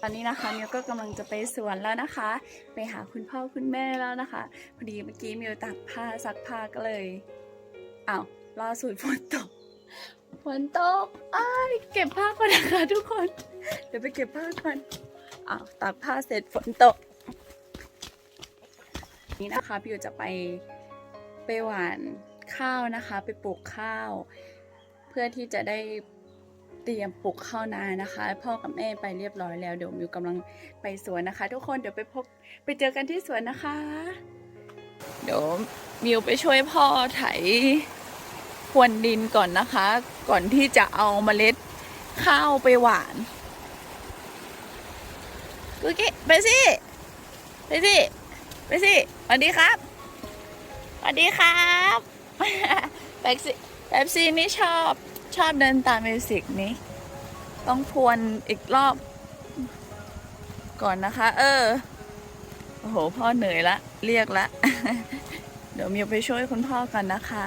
ตอนนี้นะคะมิวก็กำลังจะไปสวนแล้วนะคะ ไปหาคุณพ่อคุณแม่แล้วนะคะพอดีเมื่อกี้มิวตากผ้าซักผ้าก็เลยอ้าวล่าสุดฝนตกฝนตกอ้ายเก็บผ้าก่อนนะคะทุกคน เดี๋ยวไปเก็บผ้าก่อนอ้าวตากผ้าเสร็จฝนตก นี่นะคะพี่จะไปไปหว่านข้าวนะคะ ไปปลูกข้าว เพื่อที่จะได้ เตรียมปลูกข้าวนานะคะ พ่อกับแม่ไปเรียบร้อยแล้วเดี๋ยวมิวกำลังไปสวนนะคะ ทุกคนเดี๋ยวไปพบไปเจอกันที่สวนนะคะ เดี๋ยวมิวไปช่วยพ่อไถพรวนดินก่อนนะคะ ก่อนที่จะเอาเมล็ดข้าวไปหว่านกุ๊กกี้ไปสิไปสิไปสิสวัสดีครับสวัสดีครับแบ็กซี่แบ็กซี่นี่ชอบ ชอบเดินตามมิวสิกนี้ ต้องพวนอีกรอบ ก่อนนะคะ เออ โอ้โห พ่อเหนื่อยละ เรียกละ เดี๋ยวมิวไปช่วยคุณพ่อกันนะคะ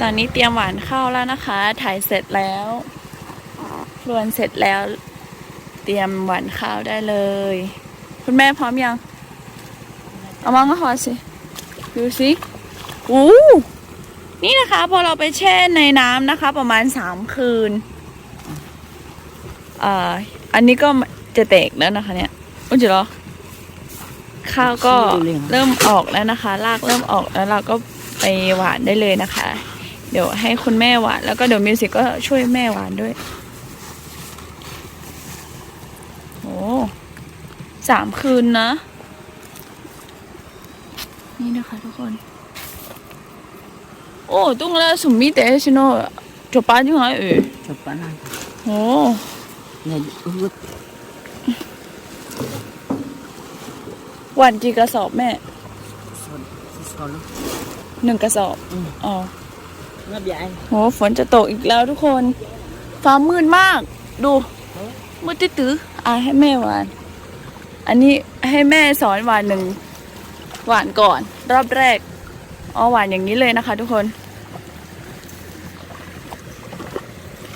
ตอนนี้เตรียมหวานข้าวแล้วนะคะ ถ่ายเสร็จแล้วรวนเสร็จแล้ว เตรียมหวานข้าวได้เลย คุณแม่พร้อมยัง เอามองก็พอสิ ดูสิอู้นี่นะคะพอเราไปแช่ในน้ำนะคะ ประมาณสามคืนอ่าอันนี้ก็จะแตกแล้วนะคะเนี่ยอุ้ยจิเหรอข้าวก็เริ่มออกแล้วนะคะ รากเริ่มออกแล้วเราก็ไปหวานได้เลยนะคะ เดี๋ยวให้คุณแม่หวานแล้วก็เดี๋ยวมิวสิกก็ช่วยแม่หวานด้วยโอ้สามคืนนะ นี่นะคะทุกคน โอ้ตุ้งแล้วสมมีแต่ชิโนจบป้าจังไงเอ๋ย Chopana. โอ้ Nhà ướt หวานกี่กระสอบแม่ son son. หนึ่งกระสอบอื มอ๋อ Nó bị anh. โหฝนจะตกอีกแล้วทุกคนฟ้ามืดมาก ดูมืดตื้ออะให้แม่หวาน อันนี้ให้แม่สอนหวานหนึ่งหวานก่อน รอบแรกอ๋อหวานอย่างนี้เลยนะคะ ทุกคน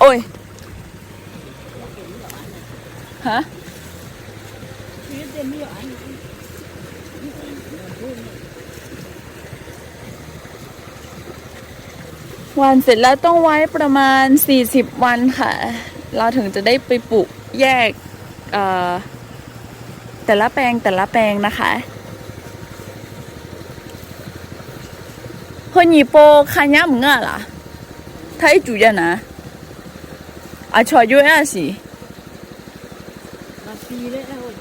โอ้ยฮะ วันเสร็จแล้วต้องไว้ประมาณ 40 วันค่ะ เราถึงจะได้ไปปลูกแยกแต่ละแปลงแต่ละแปลงนะคะคนญี่ปุ่นยันเงาล่ะไทยจุยนะอาชอยุยสินาะวัน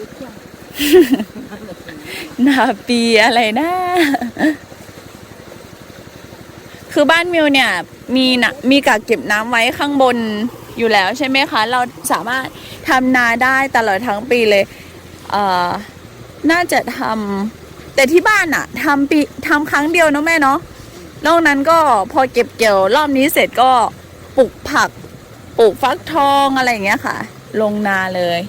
นาปีอะไรนะ คือบ้านมิวเนี่ยมีนะมีกักเก็บน้ำไว้ข้างบนอยู่แล้วใช่ไหมคะ เราสามารถทำนาได้ตลอดทั้งปีเลยเอ่อน่าจะทำแต่ที่บ้านอะทำปีทำครั้งเดียวเนอะแม่เนาะนอกนั้นก็พอเก็บเกี่ยวรอบนี้เสร็จก็ปลูกผักปลูกฟักทองอะไรอย่างเงี้ยค่ะ ลงนาเลย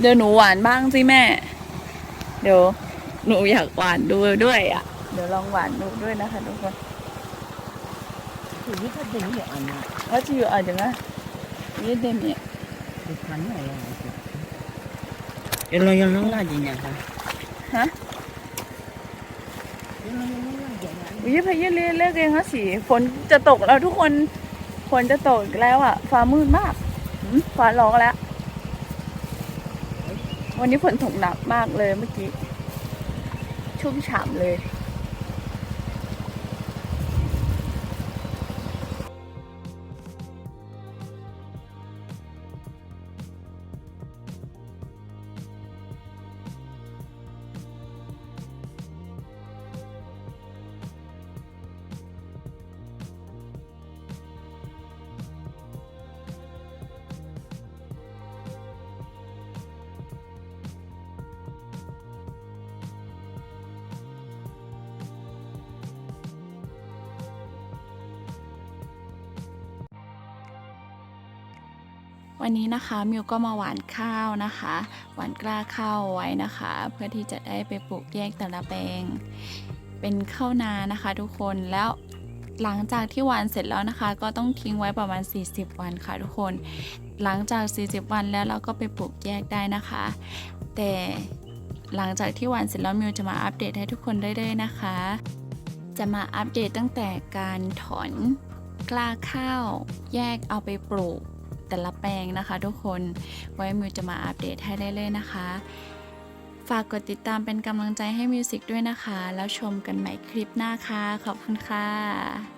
เดี๋ยวหนูหวานบ้างสิแม่ เดี๋ยว หนูอยากหวานดูด้วยอะ เดี๋ยวลองหวานดูด้วยนะคะทุกคน Thì biết hết đỉnh được anh ạ. ว่าจะอยู่อะจังนะยี่เดมี่ Thì khánh này là. Cái lo nó là gì nhỉ hả? ฮะ Cái lo nó là gì nhỉ? ยี่พายุเรียเลิกเองแล้วสิฝนจะตกแล้วทุกคนฝนจะตกอีกแล้วอะฟ้ามืดมากหืมฟ้าร้องแล้ว วันนี้ฝนตกหนักมากเลยเมื่อกี้ ชุ่มฉ่ำเลย วันนี้นะคะมิวก็มาหวานข้าวนะคะ หวานกล้าข้าวไว้นะคะ เพื่อที่จะได้ไปปลูกแยกแต่ละแปลง เป็นข้าวนานะคะ ทุกคนแล้วหลังจากที่หวานเสร็จแล้วนะคะ ก็ต้องทิ้งไว้ประมาณ 40 วันค่ะทุกคน หลังจาก 40 วันแล้วเราก็ไปปลูกแยกได้นะคะ แต่หลังจากที่หวานเสร็จแล้วมิวจะมาอัปเดตให้ทุกคนได้เลยนะคะ จะมาอัปเดตตั้งแต่การถอนกล้าข้าว แยกเอาไปปลูก แต่ละแปลงนะคะ ทุกคนไว้มิวจะมาอัปเดตให้เรื่อยๆนะคะ ฝากกดติดตามเป็นกำลังใจให้มิวสิกด้วยนะคะ แล้วชมกันใหม่คลิปหน้าค่ะ ขอบคุณค่ะ